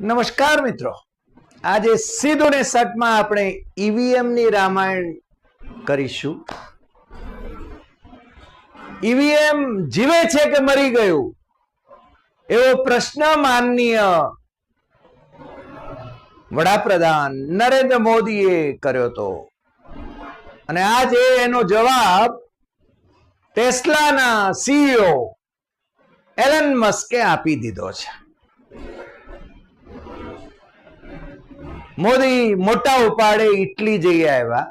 નમસ્કાર મિત્રો. આજે સીધું ને સટમાં આપણે ઈવીએમની રામાયણ કરીશું. ઈવીએમ જીવે છે કે મરી ગયું? એવો પ્રશ્ન માનનીય વડાપ્રધાન નરેન્દ્ર મોદીએ કર્યો હતો. અને આજે એનો જવાબ ટેસ્લાના સીઈઓ એલન મસ્કે આપી દીધો છે. મોદી મોટા ઉપાડે ઇટલી જઈ આવ્યા,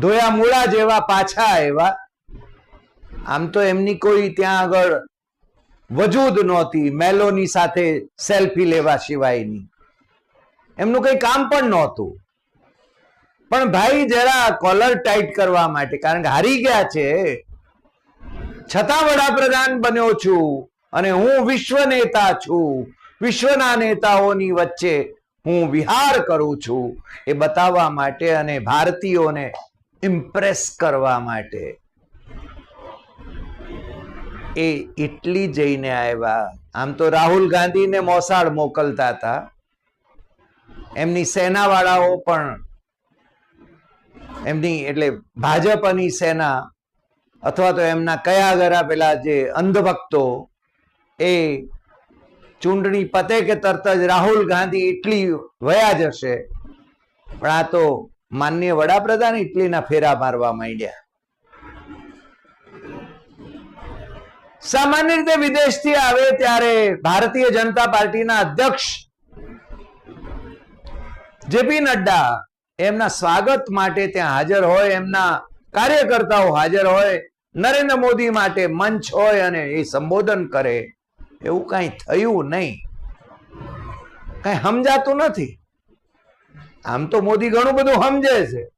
ધોયા મૂળા જેવા પાછા આવ્યા. આમ તો એમની કોઈ ત્યાં આગળ વજૂદ નહોતી, મેલોની સાથે સેલ્ફી લેવા સિવાયની. એમનું કઈ કામ પણ નહોતું. પણ ભાઈ જરા કોલર ટાઈટ કરવા માટે, કારણ કે હારી ગયા છે. છતાં વડાપ્રધાન બન્યો છું અને હું વિશ્વ નેતા છું. વિશ્વના નેતાઓની વચ્ચે હું વિહાર કરું છું એ બતાવવા માટે અને ભારતીયોને ઇમ્પ્રેસ કરવા માટે. એ ઇટલી જઈને આવ્યા. આમ તો રાહુલ ગાંધીને મોસાળ મોકલતા હતા. એમની સેનાવાળાઓ પણ એમની એટલે ભાજપની સેના અથવા તો એમના કયા ગરા પેલા જે અંધભક્તો એ ચૂંટણી પતે કે તરત જ રાહુલ ગાંધી ઇટલી વયા જશે? પણ આ તો માન્ય વડાપ્રધાન ઇટલીના ફેરા મારવા માંડ્યા. સામાન્ય રીતે વિદેશથી આવે ત્યારે ભારતીય જનતા પાર્ટીના અધ્યક્ષ જેપી નડ્ડા એમના સ્વાગત માટે ત્યાં હાજર હોય, એમના કાર્યકર્તાઓ હાજર હોય, નરેન્દ્ર મોદી માટે મંચ હોય અને એ સંબોધન કરે. એવું કઈ થયું નહીં. કઈ સમજાતું નથી. આમ તો મોદી ઘણું બધું સમજે છે.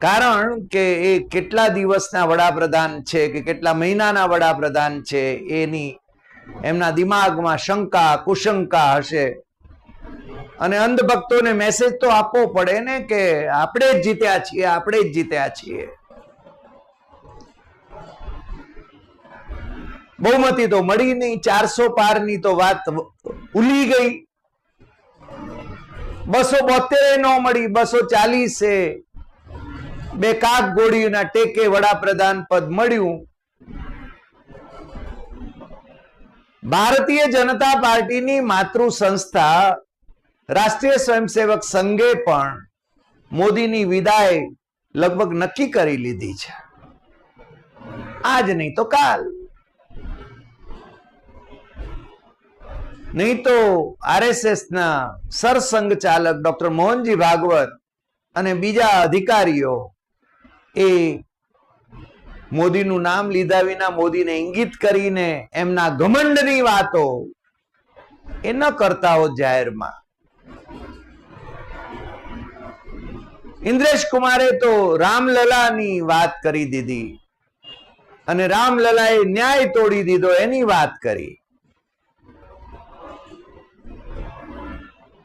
કારણ કે એ કેટલા દિવસના વડાપ્રધાન છે કે કેટલા મહિનાના વડાપ્રધાન છે એની, એમના દિમાગમાં શંકા, કુશંકા હશે. અને અંધભક્તોને મેસેજ તો આપવો પડે ને કે આપણે જ જીત્યા છીએ, આપણે જ જીત્યા છીએ. બહુમતી તો મળી નહીં, ચારસો પારની તો વાત ઉલી ગઈ. બસો બોતેર ન મળી, બસો ચાલીસે. બે કાક ગોળીના ટેકે વડાપ્રધાન પદ મળ્યું. ભારતીય જનતા પાર્ટીની માતૃ સંસ્થા રાષ્ટ્રીય સ્વયંસેવક સંઘે પણ મોદીની વિદાય લગભગ નક્કી કરી લીધી છે. આજ નહીં તો કાલ. નહીં તો આરએસએસ ના સરસંઘ ચાલક ડોક્ટર મોહનજી ભાગવત અને બીજા અધિકારીઓ એ મોદીનું નામ લીધા વિના મોદીને ઇંગિત કરીને એમના ઘમંડની વાતો એ ન કરતા હોત જાહેરમાં. ઇન્દ્રેશ કુમારે તો રામલલાની વાત કરી દીધી અને રામલલાએ ન્યાય તોડી દીધો એની વાત કરી.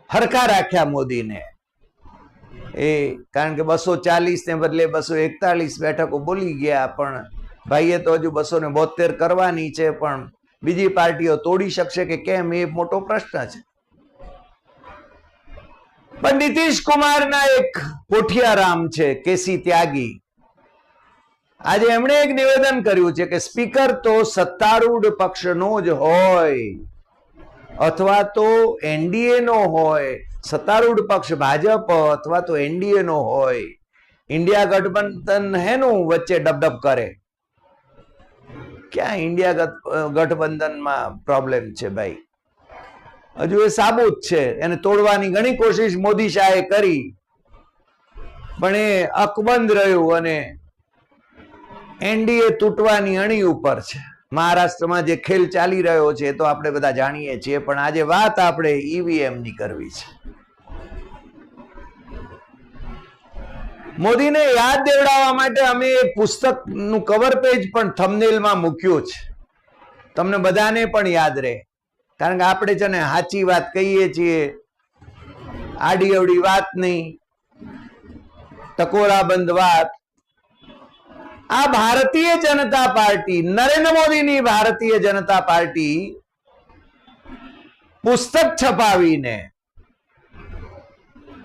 હરખા રાખ્યા મોદીને. એ કારણ કે બસો ચાલીસ ને બદલે બસો એકતાલીસ બેઠકો બોલી ગયા, પણ ભાઈએ તો હજુ બસો ને બોતેર કરવાની છે, પણ બીજી પાર્ટીઓ તોડી શકશે કે કેમ એ મોટો પ્રશ્ન છે. પણ નીતિશ કુમારના એક કોઠિયારામ છે, કેસી ત્યાગી. આજે એમણે એક નિવેદન કર્યું છે કે સ્પીકર તો સત્તારૂઢ પક્ષનો જ હોય. અથવા તો એનડીએ નો હોય, સત્તારૂઢ પક્ષ, ભાજપ, અથવા તો એનડીએ નો હોય, ઇન્ડિયા ગઠબંધન હેનું વચ્ચે ડબડબ કરે. ક્યાં ઇન્ડિયા ગઠબંધનમાં પ્રોબ્લેમ છે ભાઈ? હજુ એ સાબુત છે, એને તોડવાની ઘણી કોશિશ મોદી શાહે કરી. પણ એ અકબંધ રહ્યું અને એનડીએ તૂટવાની અણી ઉપર છે. મહારાષ્ટ્રમાં જે ખેલ ચાલી રહ્યો છે તો આપણે બધા જાણીએ છીએ, પણ આજે વાત આપણે ઈવીએમની કરવી છે. મોદીને યાદ દેવડાવવા માટે અમે એક પુસ્તકનું કવર પેજ પણ થમનેલમાં મૂક્યું છે. તમને બધાને પણ યાદ રહે. કારણ કે આપણે છે ને સાચી વાત કહીએ છીએ, આડી અવડી વાત નહીં, ટકોરાબંધ વાત આ ભારતીય જનતા પાર્ટી, નરેન્દ્ર મોદીની ભારતીય જનતા પાર્ટી પુસ્તક છપાવીને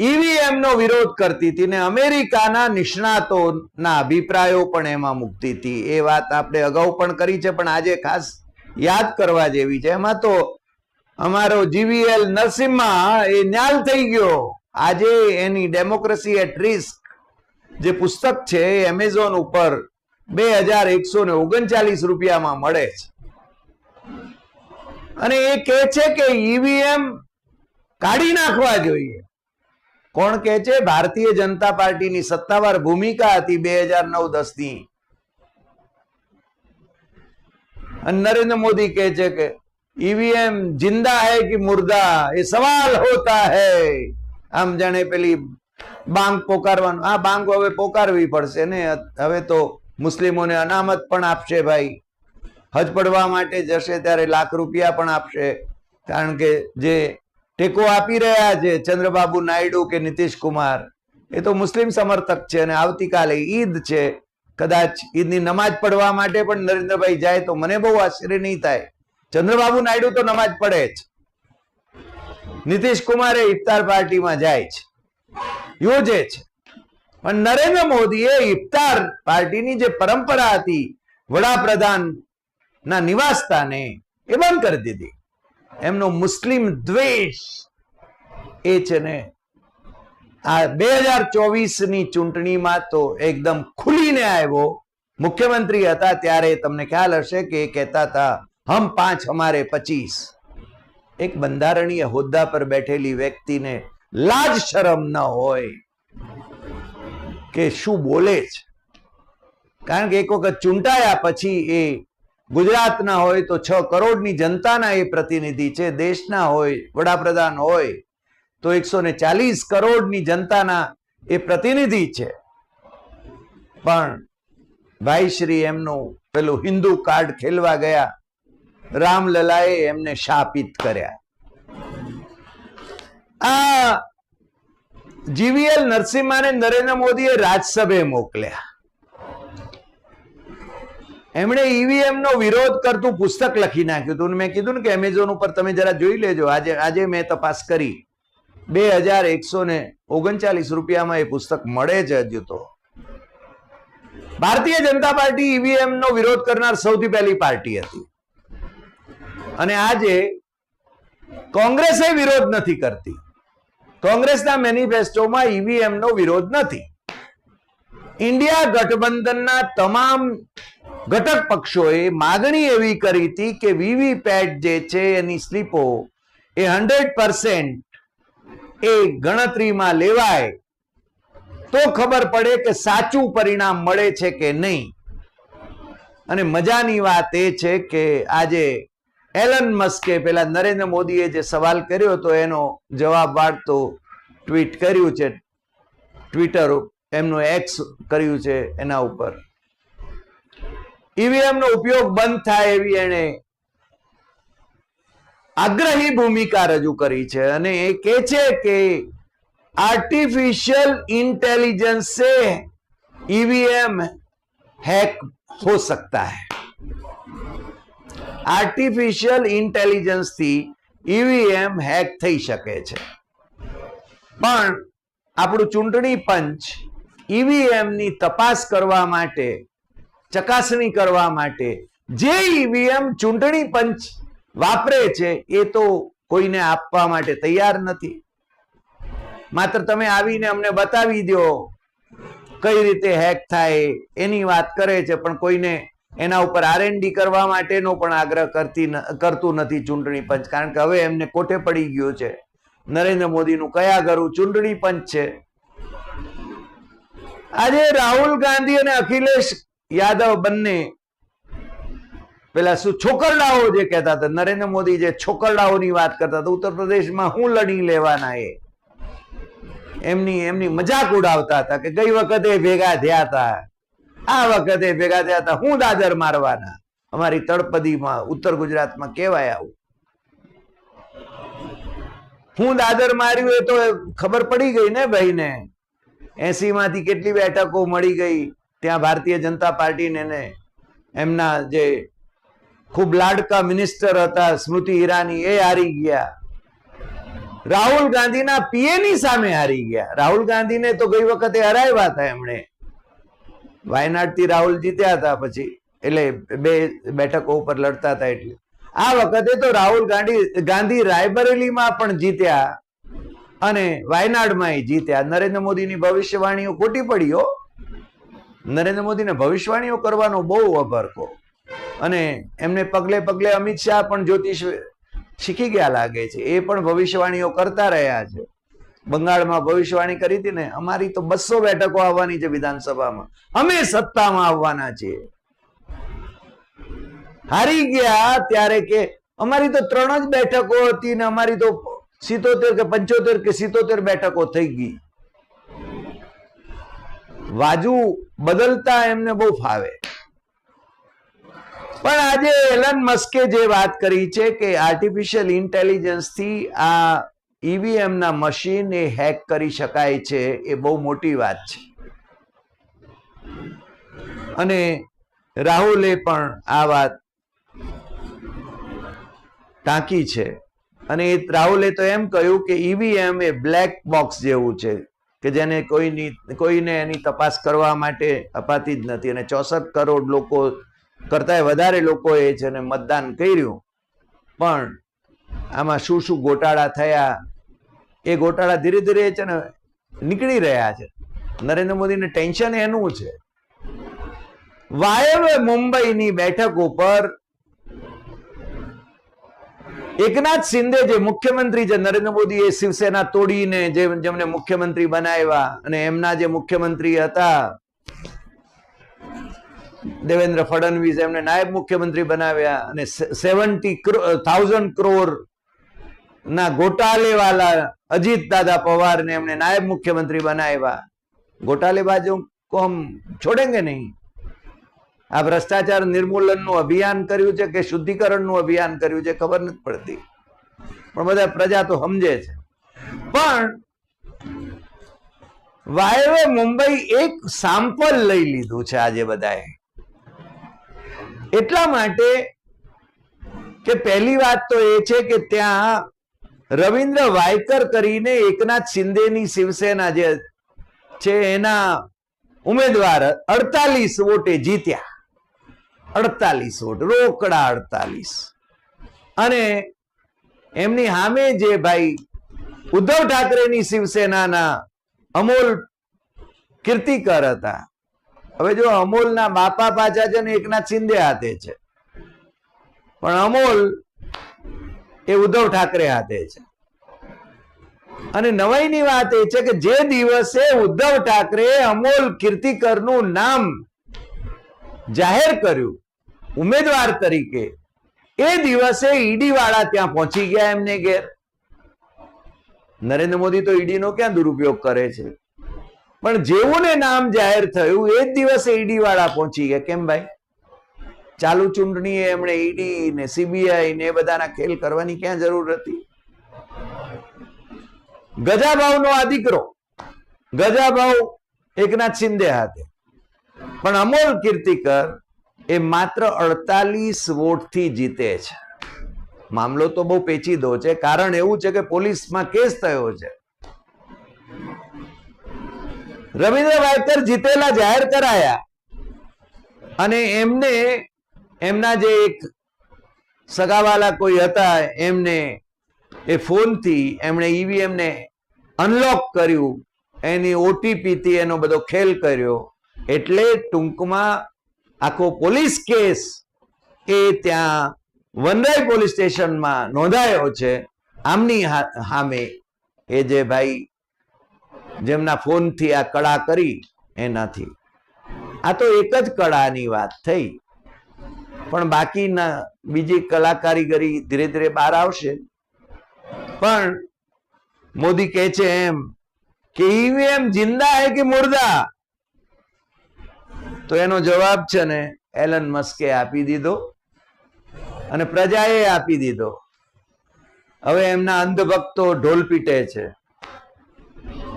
ઈવીએમનો વિરોધ કરતી હતી ને અમેરિકાના નિષ્ણાતોના અભિપ્રાયો પણ એમાં મૂકતી હતી. એ વાત આપણે અગાઉ પણ કરી છે, પણ આજે ખાસ યાદ કરવા જેવી છે. એમાં તો અમારો જીવીએલ નરસિમ્હા એ ન્યાલ થઈ ગયો. આજે એની ડેમોક્રેસી એટ રિસ્ક જે પુસ્તક છે એ એમેઝોન ઉપર બે હજાર એકસો ને ઓગણચાલીસ રૂપિયામાં મળે છે. અને એ કહે છે કે ઈવીએમ કાઢી નાખવા જોઈએ. કોણ કહે છે? ભારતીય જનતા પાર્ટીની સત્તાવાર ભૂમિકા હતી બે હજાર નવ દસની નરેન્દ્ર મોદી કહે છે કે ઈવીએમ જિંદા હૈ કે મુર્દા? એ સવાલ હોતા હૈ. આમ જાણે પેલી બાંગ પોકારવાનું. આ બાંગ હવે પોકારવી પડશે ને? હવે તો મુસ્લિમોને અનામત પણ આપશે ભાઈ. હજ પડવા માટે જશે ત્યારે લાખ રૂપિયા પણ આપશે. કારણ કે જે ટેકો આપી રહ્યા છે ચંદ્રબાબુ નાયડુ કે નીતિશ કુમાર, એ તો મુસ્લિમ સમર્થક છે અને આવતીકાલે ઈદ છે. કદાચ ઈદની નમાજ પડવા માટે પણ નરેન્દ્રભાઈ જાય તો મને બહુ આશ્ચર્ય નહીં થાય. ચંદ્રબાબુ નાયડુ તો નમાજ પડે જ. નીતિશ કુમારે ઇફતાર પાર્ટીમાં જાય છે યોજે છે પણ નરેન્દ્ર મોદીએ ઇફતાર પાર્ટીની જે પરંપરા હતી, વડાપ્રધાન ના નિવાસ એ બંધ કરી દીધી. એમનો મુસ્લિમ દ્વેષ એ છે ને, આ બે હજાર ચોવીસની ચૂંટણીમાં તો એકદમ ખુલીને આવ્યો. મુખ્યમંત્રી હતા ત્યારે તમને ખ્યાલ હશે કે એ કહેતા હતા, હમ પાંચ, હમારે પચીસ. એક બંધારણીય હોદ્દા પર બેઠેલી વ્યક્તિને લાજ શરમ ન હોય. કે શું બોલે છે? કારણ કે એક વખત ચૂંટાયા પછી એ ગુજરાતના હોય તો છ કરોડની જનતાના એ પ્રતિનિધિ છે, દેશના હોય, વડાપ્રધાન હોય, તો એકસો ને ચાલીસ કરોડની જનતાના એ પ્રતિનિધિ છે. પણ ભાઈ શ્રી એમનું પેલું હિન્દુ કાર્ડ ખેલવા ગયા, રામલલાએ એમને શાપિત કર્યા. આ જીવીએલ નરસિમ્હાને નરેન્દ્ર મોદીએ રાજ્યસભે મોકલ્યા. એમણે ઈવીએમ નો વિરોધ કરતું પુસ્તક લખી નાખ્યું હતું. મેં કીધું ને કે એમેઝોન ઉપર તમે જરા જોઈ લેજો. આજે આજે મેં તપાસ કરી. બે હજાર એકસો ને ઓગણચાલીસ રૂપિયામાં એ પુસ્તક મળે છે હજુ તો. ભારતીય જનતા પાર્ટી ઈવીએમ નો વિરોધ કરનાર સૌથી પહેલી પાર્ટી હતી. અને આજે કોંગ્રેસે વિરોધ નથી કરતી. કોંગ્રેસના મેનિફેસ્ટોમાં ઈવીએમનો વિરોધ નથી. ઇન્ડિયા ગઠબંધનના તમામ ઘટક પક્ષોએ માગણી એવી કરી હતી કે વીવીપેટ જે છે એની સ્લીપો એ હંડ્રેડ પર્સેન્ટ એ ગણતરીમાં લેવાય. તો ખબર પડે કે સાચું પરિણામ મળે છે કે નહીં. અને મજાની વાત એ છે કે આજે એલન મસ્કે પેલા નરેન્દ્ર મોદીએ જે સવાલ કર્યો હતો એનો જવાબ વાળતો ટ્વીટ કર્યું છે ટ્વિટર એમનું એક્સ કર્યું છે એના ઉપર ઈવીએમ નો ઉપયોગ બંધ થાય એવી એને આગ્રહી ભૂમિકા રજૂ કરી છે અને એ કે છે કે आर्टिफिशियल इंटेलिजेंस से ईवीएम हैक हो सकता है આર્ટિફિશિયલ ઇન્ટેલિજન્સથી ઈવીએમ હેક થઈ શકે છે. પણ આપણું ચૂંટણી પંચ ઈવીએમની તપાસ કરવા માટે, ચકાસણી કરવા માટે જે ઈવીએમ ચૂંટણી પંચ વાપરે છે, એ તો કોઈને આપવા માટે તૈયાર નથી. માત્ર તમે આવીને અમને બતાવી દો કઈ રીતે હેક થાય એની વાત કરે છે, પણ કોઈને એના ઉપર આરએનડી કરવા માટેનો પણ આગ્રહ કરતી કરતું નથી ચૂંટણી પંચ. કારણ કે હવે એમને કોઠે પડી ગયું છે? નરેન્દ્ર મોદીનું કયા ઘરું ચૂંટણી પંચ છે? આજે રાહુલ ગાંધી અને અખિલેશ યાદવ બંને પેલા શું છોકરડાઓ જે કહેતા હતા, નરેન્દ્ર મોદી જે છોકરડાઓની વાત કરતા હતા, ઉત્તર પ્રદેશમાં હું લડી લેવાના એ. એમની એમની મજાક ઉડાવતા હતા કે ગઈ વખતે ભેગા થયા હતા. આ વખતે ભેગા થયા હતા. હું દાદર મારવાના. અમારી તળપદીમાં, ઉત્તર ગુજરાતમાં કહેવાય આવું. હું દાદર માર્યું એ તો ખબર પડી ગઈ ને ભાઈને? એસી માંથી કેટલી બેઠકો મળી ગઈ ત્યાં ભારતીય જનતા પાર્ટીને ને? એમના જે ખૂબ લાડકા મિનિસ્ટર હતા, સ્મૃતિ ઈરાની, એ હારી ગયા. રાહુલ ગાંધીના પીએની સામે હારી ગયા. રાહુલ ગાંધીને તો ગઈ વખતે હરાવ્યા હતા એમણે. વાયનાડથી રાહુલ જીત્યા હતા પછી. એટલે બે બેઠકો ઉપર લડતા હતા એટલે. આ વખતે તો રાહુલ ગાંધી ગાંધી રાયબરેલીમાં પણ જીત્યા અને વાયનાડમાં જીત્યા. નરેન્દ્ર મોદીની ભવિષ્યવાણીઓ ખોટી પડી હો. નરેન્દ્ર મોદીને ભવિષ્યવાણીઓ કરવાનો બહુ અભરકો અને એમને પગલે પગલે અમિત શાહ પણ જ્યોતિષ શીખી ગયા લાગે છે. એ પણ ભવિષ્યવાણીઓ કરતા રહ્યા છે. બંગાળમાં ભવિષ્યવાણી કરી હતી ને, અમારી તો બસો બેઠકો આવવાની છે વિધાનસભામાં. અમે સત્તામાં આવવાના છીએ. હારી ગયા ત્યારે કે અમારી તો ત્રણ જ બેઠકો હતી ને અમારી તો સિત્તોતેર કે પંચોતેર કે સિત્તોતેર બેઠકો થઈ ગઈ. વાજુ બદલતા એમને બહુ ફાવે. પણ આજે એલન મસ્કે જે વાત કરી છે કે આર્ટિફિશિયલ ઇન્ટેલિજન્સથી આ ઈવીએમ ના મશીન એ હેક કરી શકાય છે એ બહુ મોટી વાત છે. અને રાહુલે પણ આ વાત ટાંકી છે. અને એ રાહુલે તો એમ કહ્યું કે ઈવીએમ એ બ્લેક બોક્સ જેવું છે, કે જેને કોઈની, કોઈને એની તપાસ કરવા માટે અપાતી જ નથી. અને ચોસઠ કરોડ લોકો, કરતાંય વધારે લોકોએ છે ને મતદાન કર્યું. પણ આમાં શું શું ગોટાળા થયા એ ગોટાળા ધીરે ધીરે છે ને નીકળી રહ્યા છે. નરેન્દ્ર મોદીને ટેન્શન એનું છે. વાયવ્ય મુંબઈની બેઠક ઉપર એકનાથ શિંદે જે મુખ્યમંત્રી છે, નરેન્દ્ર મોદી એ શિવસેના તોડીને જે જેમને મુખ્યમંત્રી બનાવ્યા અને એમના જે મુખ્યમંત્રી હતા, દેવેન્દ્ર ફડણવીસ એમને નાયબ મુખ્યમંત્રી બનાવ્યા અને સેવન્ટી થાઉઝન્ડ કરોડ ના, ગોટાલેવાલા અજીત દાદા પવારને એમને નાયબ મુખ્યમંત્રી બનાવ્યા. ગોટાલેબાજો કોમ છોડેંગે નહીં. આ ભ્રષ્ટાચાર નિર્મૂલનનું અભિયાન કર્યું છે કે શુદ્ધિકરણનું અભિયાન કર્યું છે, ખબર નથી પડતી. પણ બધા પ્રજા તો સમજે છે. પણ વાયવે મુંબઈ એક સામ્પલ લઈ લીધું છે આજે બધાએ. એટલા માટે કે પહેલી વાત તો એ છે કે ત્યાં રવિન્દ્ર વાયકર કરીને એકનાથ શિંદેની શિવસેના જે છે, એના ઉમેદવાર અડતાલીસ વોટે જીત્યા. અડતાલીસ વોટ, રોકડા અડતાલીસ. અને એમની સામે જે ભાઈ ઉદ્ધવ ઠાકરેની શિવસેનાના અમોલ કીર્તિકર હતા. હવે જો અમોલના બાપા પાછા છે ને એકનાથ શિંદે હાથે છે. પણ અમોલ એ ઉદ્ધવ ઠાકરે હાથે છે. અને નવાઈની વાત એ છે કે જે દિવસે ઉદ્ધવ ઠાકરે અમોલ કીર્તિકરનું નામ જાહેર કર્યું, ઉમેદવાર તરીકે, એ દિવસે ઈડી વાળા ત્યાં પહોંચી ગયા એમને ઘેર. નરેન્દ્ર મોદી તો ઈડી નો ક્યાં દુરુપયોગ કરે છે? પણ જેવું ને નામ જાહેર થયું, એ જ દિવસે ઈડી વાળા પહોંચી ગયા. કેમ ભાઈ? ચાલુ ચૂંટણીએ એમણે ઈડી ને સીબીઆઈ ને બધાના ખેલ કરવાની ક્યાં જરૂર હતી? ગજાભાવનો આ દીકરો ગજાભાવ એકનાથ શિંદે હાથે. પણ અમોલ કીર્તિકર એ માત્ર અડતાલીસ વોટથી જીતે છે. મામલો તો બહુ પેચીદો છે. કારણ એવું છે કે પોલીસમાં કેસ થયો છે. રવિન્દ્ર વાયકર જીતેલા જાહેર કરાયા અને એમને એમના જે એક સગાવાલા કોઈ હતા, એમને એ ફોનથી એમણે ઈવીએમને અનલોક કર્યું. એની ઓટીપી થી એનો બધો ખેલ કર્યો. એટલે ટૂંકમાં આખો પોલીસ કેસ એ ત્યાં વનરાઈ પોલીસ સ્ટેશનમાં નોંધાયો છે. આમની સામે એ જે ભાઈ જેમના ફોનથી આ કળા કરી, એનાથી. આ તો એક જ કળાની વાત થઈ. પણ બાકીના બીજી કલા કારીગરી ધીરે ધીરે બહાર આવશે. પણ મોદી કહે છે એમ કે ઈવીએમ જિંદા હે કે મુર્દા? તો એનો જવાબ છે ને, એલન મસ્કે આપી દીધો અને પ્રજાએ આપી દીધો. હવે એમના અંધભક્તો ઢોલ પીટે છે.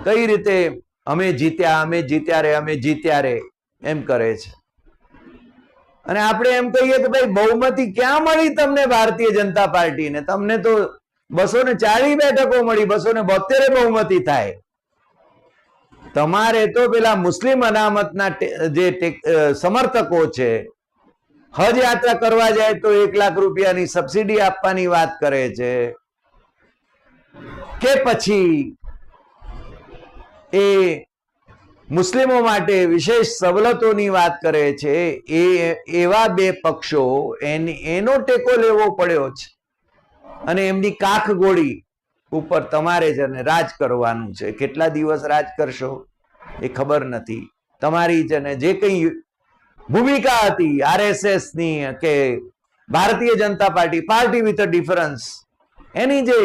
કઈ રીતે અમે જીત્યા અમે જીત્યા રે, અમે જીત્યા રે એમ કરે છે. અને આપણે એમ કહીએ કે ભાઈ બહુમતી ક્યાં મળી તમને ભારતીય જનતા પાર્ટીને? તમને તો બસો ને ચાલીસ બેઠકો મળી, બસો ને બોતેરે બહુમતી થાય. તમારે તો પેલા મુસ્લિમ અનામતના જે સમર્થકો છે, હજ યાત્રા કરવા જાય તો એક લાખ રૂપિયાની સબસિડી આપવાની વાત કરે છે. કે પછી એ મુસ્લિમો માટે વિશેષ સવલતોની વાત કરે છે, એ એવા બે પક્ષો એની ટેકો લેવો પડ્યો છે. અને એમની કાખ ગોળી ઉપર તમારે જ અને રાજ કરવાનું છે. કેટલા દિવસ રાજ કરશો એ ખબર નથી. તમારી જ અને જે કંઈ ભૂમિકા હતી આરએસએસની કે Bharatiya Janata Party party with a difference, એની જે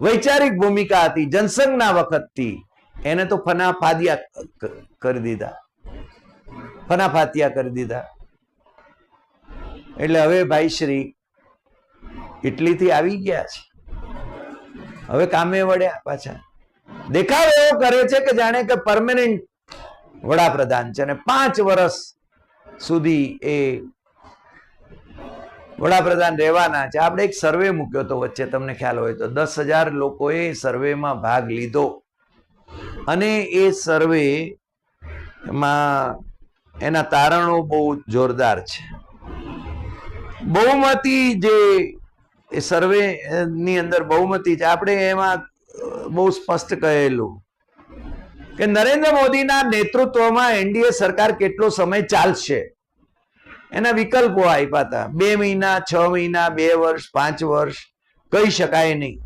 વૈચારિક ભૂમિકા હતી જનસંઘના વખતથી એને તો ફના ફાદિયા કરી દીધા. ફના ફાતિયા કરી દીધા. એટલે હવે ભાઈ શ્રી ઇટલીથી આવી ગયા છે. હવે કામે વળ્યા પાછા. દેખાવ એવો કરે છે કે જાણે કે પરમેનન્ટ વડાપ્રધાન છે અને પાંચ વર્ષ સુધી એ વડાપ્રધાન રહેવાના છે. આપણે એક સર્વે મૂક્યો હતો વચ્ચે, તમને ખ્યાલ હોય તો. દસ હજાર લોકોએ સર્વેમાં ભાગ લીધો. અને એ સર્વે માં એના તારણો બહુ જોરદાર છે. બહુમતી જે સર્વે ની અંદર બહુમતી છે, આપણે એમાં બહુ સ્પષ્ટ કહેલું કે નરેન્દ્ર મોદીના નેતૃત્વમાં એનડીએ સરકાર કેટલો સમય ચાલશે? એના વિકલ્પો આપ્યા હતા. બે મહિના, છ મહિના, બે વર્ષ, પાંચ વર્ષ, કહી શકાય નહીં.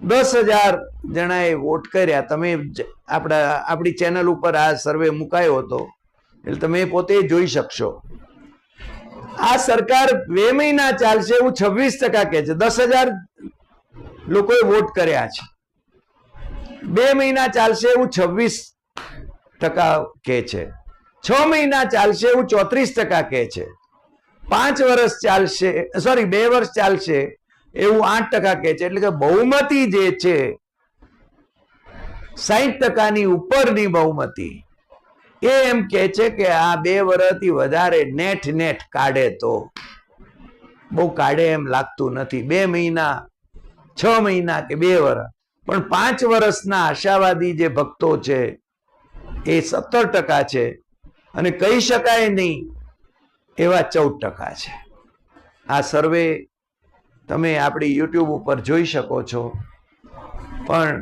દસ હજાર જણાએ વોટ કર્યા. તમે આપણા આપણી ચેનલ ઉપર આ સર્વે મુકાયો હતો. એટલે તમે પોતે જોઈ શકશો. આ સરકાર બે મહિના ચાલશે એવું છવ્વીસ ટકા કે છે. દસ હજાર લોકોએ વોટ કર્યા છે. બે મહિના ચાલશે એવું છવ્વીસ ટકા કે છે. છ મહિના ચાલશે એવું ચોત્રીસ ટકા કે છે. પાંચ વર્ષ ચાલશે સોરી બે વર્ષ ચાલશે એવું આઠ ટકા કે છે. એટલે કે બહુમતી જે છે સાહીઠ ટકાની ઉપરની બહુમતી, એ એમ કે છે કે આ બે વર્ષથી વધારે નેટ નેટ કાઢે તો બહુ કાઢે એમ લાગતું નથી. બે મહિના, છ મહિના કે બે વર્ષ પણ પાંચ વર્ષના આશાવાદી જે ભક્તો છે, એ સત્તર ટકા છે. અને કહી શકાય નહીં, એવા ચૌદ ટકા છે. આ સર્વે તમે આપણી યુટ્યુબ ઉપર જોઈ શકો છો. પણ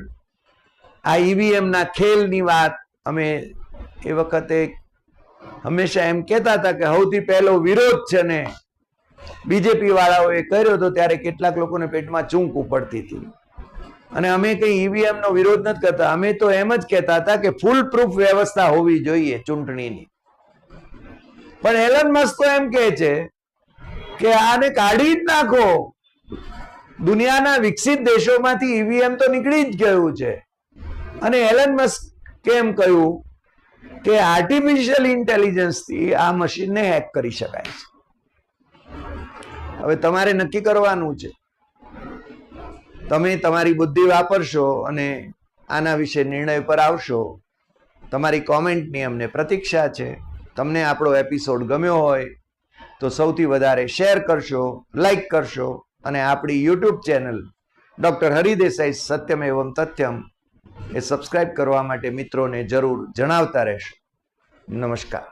આ ઈવીએમના ખેલની વાત અમે એ વખતે હંમેશા એમ કહેતા હતા કે સૌથી પહેલો વિરોધ છે ને બીજેપી વાળાઓએ કર્યો હતો ત્યારે કેટલાક લોકોને પેટમાં ચૂંક ઉપડતી હતી. અને અમે કંઈ ઈવીએમનો વિરોધ નથી કરતા. અમે તો એમ જ કહેતા હતા કે ફૂલ પ્રૂફ વ્યવસ્થા હોવી જોઈએ ચૂંટણીની. પણ એલન મસ્ક તો એમ કહે છે કે આને કાઢી જ નાખો. દુનિયાના વિકસિત દેશોમાંથી ઈવીએમ તો નીકળી જ ગયું છે. અને એલન મસ્ક કેમ કહ્યું કે આર્ટિફિશિયલ ઇન્ટેલિજન્સથી આ મશીનને હેક કરી શકાય છે. હવે તમારે નક્કી કરવાનું છે. તમે તમારી બુદ્ધિ વાપરશો અને આના વિશે નિર્ણય પર આવશો. તમારી કોમેન્ટની અમને પ્રતીક્ષા છે. તમને આપણો એપિસોડ ગમ્યો હોય તો સૌથી વધારે શેર કરશો લાઈક કરશો અને આપણી યુટ્યુબ ચેનલ ડૉક્ટર હરિદેસાઈ સત્યમ એવમ તથ્યમ એ સબસ્ક્રાઇબ કરવા માટે મિત્રોને જરૂર જણાવતા રહેશો. નમસ્કાર.